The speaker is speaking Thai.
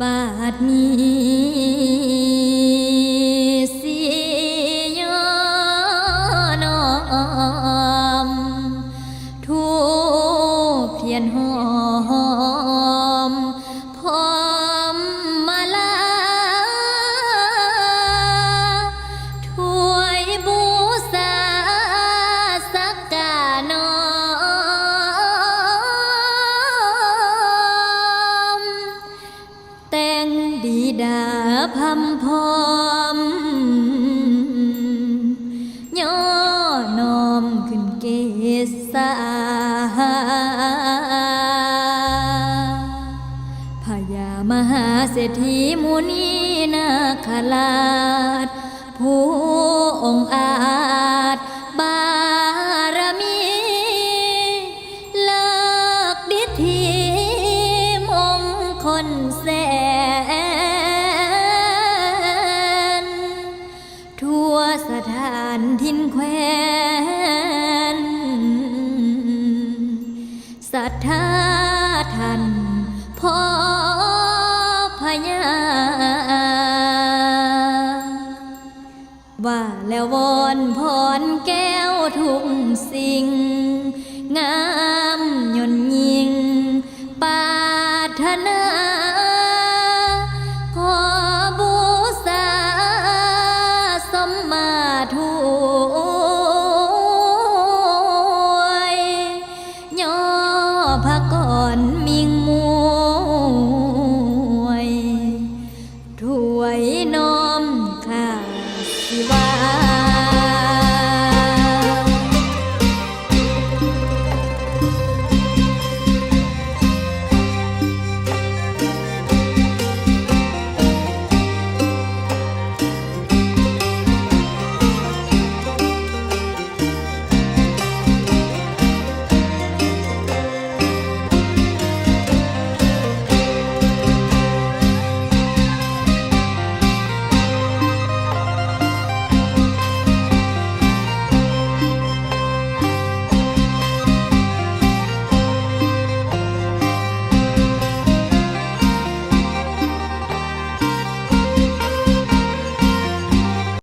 บาดนี้สิยอนอมทูบเพียนหอ งดีดาพำพร้อมย่อนอมขึ้นเกษาพญามหาเศรษฐีมุนีนาคราชผู้องค์ สถานทินแควนศรัทธาท่านพ่อพญาว่าแล้ววอนพรแก้วทุกสิ่งงา พระก่อนมิงมัว